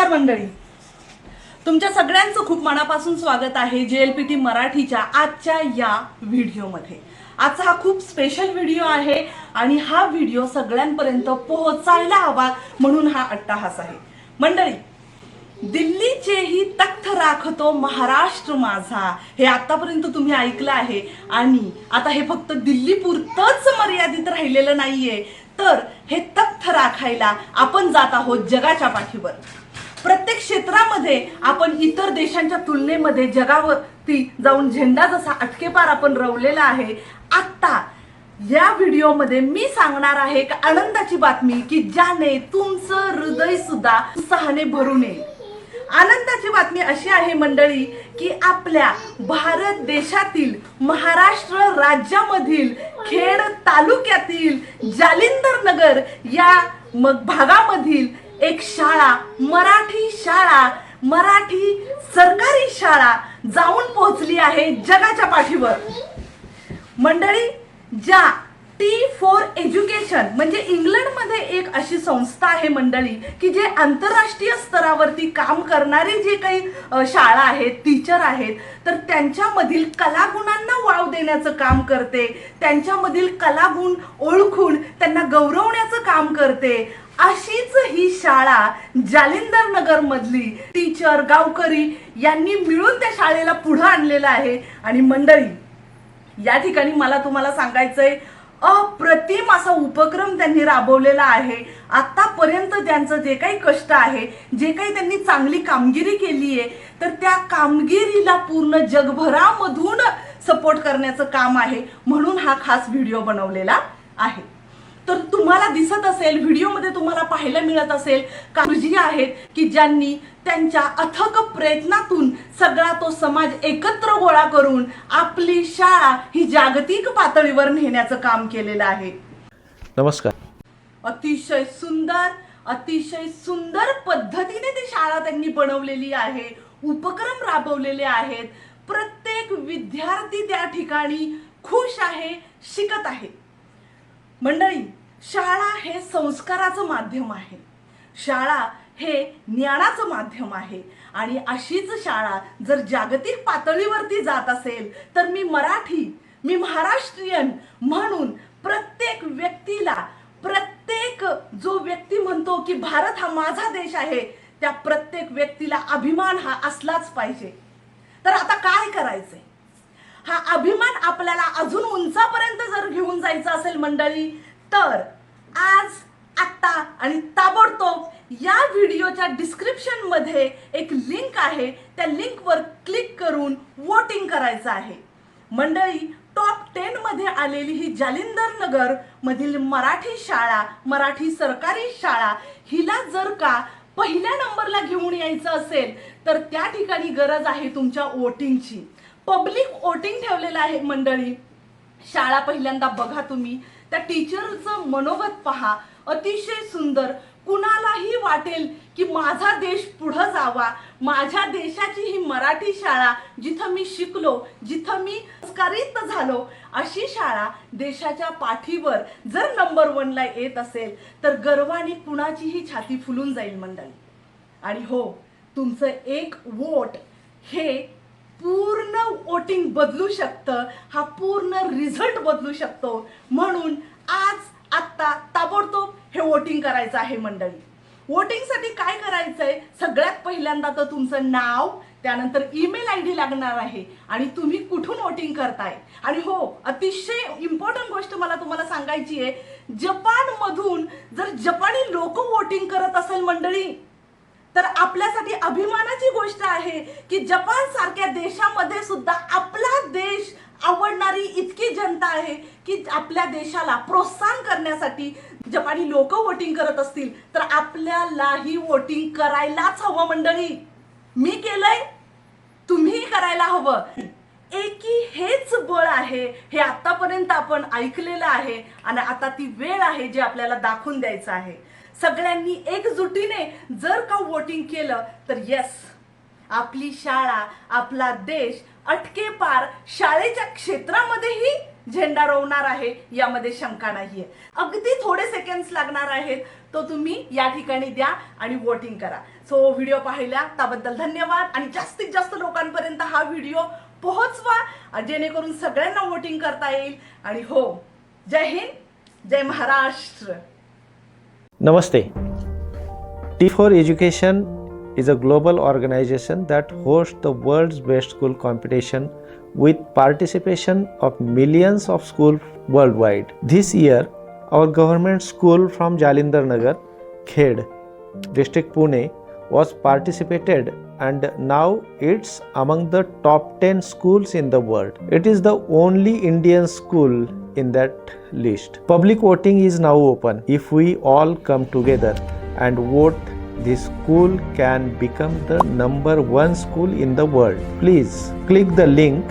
नमस्कार मंडळी. तुमच्या सगळ्यांचं खूप मनापासून स्वागत आहे जे एल पी टी मराठीच्या आजच्या या व्हिडिओमध्ये. आजचा हा खूप स्पेशल व्हिडिओ आहे आणि हा व्हिडिओ सगळ्यांपर्यंत पोहोचायला हवा म्हणून हा अट्टाहास आहे. मंडळी दिल्लीचेही तख्त राखतो महाराष्ट्र माझा. हे आतापर्यंत तुम्ही ऐकलं आहे आणि आता हे फक्त दिल्लीपुरतच मर्यादित राहिलेलं नाहीये. तर हे तख्त राखायला आपण जात आहोत जगाच्या पाठीवर. प्रत्येक क्षेत्रामध्ये आपण इतर देशांच्या तुलनेमध्ये जगावरती जाऊन झेंडा जसा अटकेपार आपण रवलेला आहे आत्ता या व्हिडिओमध्ये मी सांगणार आहे एक आनंदाची बातमी की ज्याने तुमचं हृदय सुद्धा उत्साहाने भरून येईल आनंदाची बातमी अशी आहे मंडळी की आपल्या भारत देशातील महाराष्ट्र राज्यामधील खेड तालुक्यातील जालिंदर नगर या मग भागामधील एक शाळा मराठी शाळा मराठी सरकारी शाळा जाऊन पोहोचली आहे जगाच्या पाठीवर. मंडळी ज्या टी फॉर एज्युकेशन म्हणजे इंग्लंडमध्ये एक अशी संस्था आहे मंडळी की जे आंतरराष्ट्रीय स्तरावरती काम करणारी जे काही शाळा आहेत टीचर आहेत तर त्यांच्यामधील कलागुणांना वाव देण्याचं काम करते त्यांच्यामधील कलागुण ओळखून त्यांना गौरवण्याचं काम करते. अशीच ही शाळा जालिंदर नगर मधली टीचर गावकरी यांनी मिळून त्या शाळेला पुढे आणलेलं आहे. आणि मंडळी या ठिकाणी मला तुम्हाला सांगायचंय अप्रतिम असा उपक्रम त्यांनी राबवलेला आहे. आतापर्यंत त्यांचं जे काही कष्ट आहे जे काही त्यांनी चांगली कामगिरी केली आहे तर त्या कामगिरीला पूर्ण जगभरामधून सपोर्ट करण्याचं काम आहे. म्हणून हा खास व्हिडिओ बनवलेला आहे. तर तुम्हाला दिसत असेल व्हिडिओमध्ये तुम्हाला पाहायला मिळत असेल का गुरुजी आहेत की ज्यांनी त्यांच्या अथक प्रयत्नातून सगळा तो समाज एकत्र गोळा करून आपली शाळा ही जागतिक पातळीवर नेण्याचं काम केलेलं आहे. नमस्कार. अतिशय सुंदर अतिशय सुंदर पद्धतीने ती शाळा त्यांनी बनवलेली आहे उपक्रम राबवलेले आहेत. प्रत्येक विद्यार्थी त्या ठिकाणी खुश आहे शिकत आहे. मंडळी शाळा हे संस्काराचं माध्यम आहे. शाळा हे ज्ञानाचं माध्यम आहे. आणि अशीच शाळा जर जागतिक पातळीवरती जात असेल तर मी मराठी मी महाराष्ट्रीयन म्हणून प्रत्येक व्यक्तीला प्रत्येक जो व्यक्ती म्हणतो की भारत हा माझा देश आहे त्या प्रत्येक व्यक्तीला अभिमान हा असलाच पाहिजे. तर आता काय करायचंय? हा अभिमान आपल्याला अजून उंचापर्यंत जर घेऊन जायचं असेल मंडळी तर आज आत्ता आणि ताबडतोब या व्हिडिओच्या डिस्क्रिप्शनमध्ये एक लिंक आहे. त्या लिंकवर क्लिक करून वोटिंग करायचं आहे. मंडळी टॉप टेनमध्ये आलेली ही जालिंदर नगर मधील मराठी शाळा मराठी सरकारी शाळा हिला जर का पहिल्या नंबरला घेऊन यायचं असेल तर त्या ठिकाणी गरज आहे तुमच्या वोटिंगची पब्लिक वोटिंग ठेवलेलं आहे मंडळी. शाळा पहिल्यांदा बघा तुम्ही. त्या टीचरचं मनोगत पहा. अतिशय सुंदर. कुणालाही वाटेल की माझा देश पुढं जावा. माझ्या देशाची ही मराठी शाळा जिथं मी शिकलो जिथं मी संस्कारित झालो अशी शाळा देशाच्या पाठीवर जर नंबर वनला येत असेल तर गर्वाने कुणाचीही छाती फुलून जाईल मंडळी. आणि हो तुमचं एक वोट हे पूर्ण वोटिंग बदलू शकतं हा पूर्ण रिझल्ट बदलू शकतो. म्हणून आज आत्ता ताबडतोब हे वोटिंग करायचं आहे मंडळी. वोटिंगसाठी काय करायचंय? सगळ्यात पहिल्यांदा तर तुमचं नाव त्यानंतर ईमेल आय डी लागणार आहे आणि तुम्ही कुठून वोटिंग करताय? आणि हो अतिशय इम्पॉर्टंट गोष्ट मला तुम्हाला सांगायची आहे जपानमधून जर जपानी लोक वोटिंग करत असेल मंडळी तर आपल्यासाठी अभिमानाची गोष्ट आहे की जपान सारख्या देशामध्ये सुद्धा आपला देश आवडणारी इतकी जनता आहे की आपल्या देशाला प्रोत्साहन करण्यासाठी जपानी लोक वोटिंग करत असतील. तर आपल्यालाही वोटिंग करायलाच हवं मंडळी. मी केलंय तुम्ही करायला हवं. एकी हेच बळ आहे हे आतापर्यंत आपण ऐकलेलं आहे आणि आता ती वेळ आहे जे आपल्याला दाखवून द्यायचं आहे. सगळ्यांनी एकजुटीने जर का वोटिंग केलं तर येस आपली शाळा आपला देश अटके पार शाळेच्या क्षेत्रामध्येही झेंडा रोवणार आहे यामध्ये शंका नाहीये. अगदी थोडे सेकंड्स लागणार आहेत तो तुम्ही या ठिकाणी द्या आणि वोटिंग करा. सो व्हिडिओ पाहिल्या त्याबद्दल धन्यवाद आणि जास्तीत जास्त लोकांपर्यंत हा व्हिडिओ पोहोचवा जेणेकरून सगळ्यांना वोटिंग करता येईल. आणि हो जय हिंद जय Maharashtra. Namaste. T4 Education is a global organization that hosts the world's best school competition with participation of millions of schools worldwide. This year, our government school from Jalindhar Nagar, Khed, district Pune, was participated and now it's among the top 10 schools in the world. It is the only Indian school in that list. Public voting is now open. If we all come together and vote, this school can become the number one school in the world. Please click the link,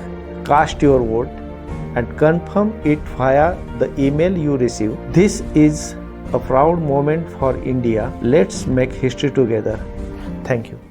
cast your vote, and confirm it via the email you receive. This is a proud moment for India. Let's make history together. Thank you.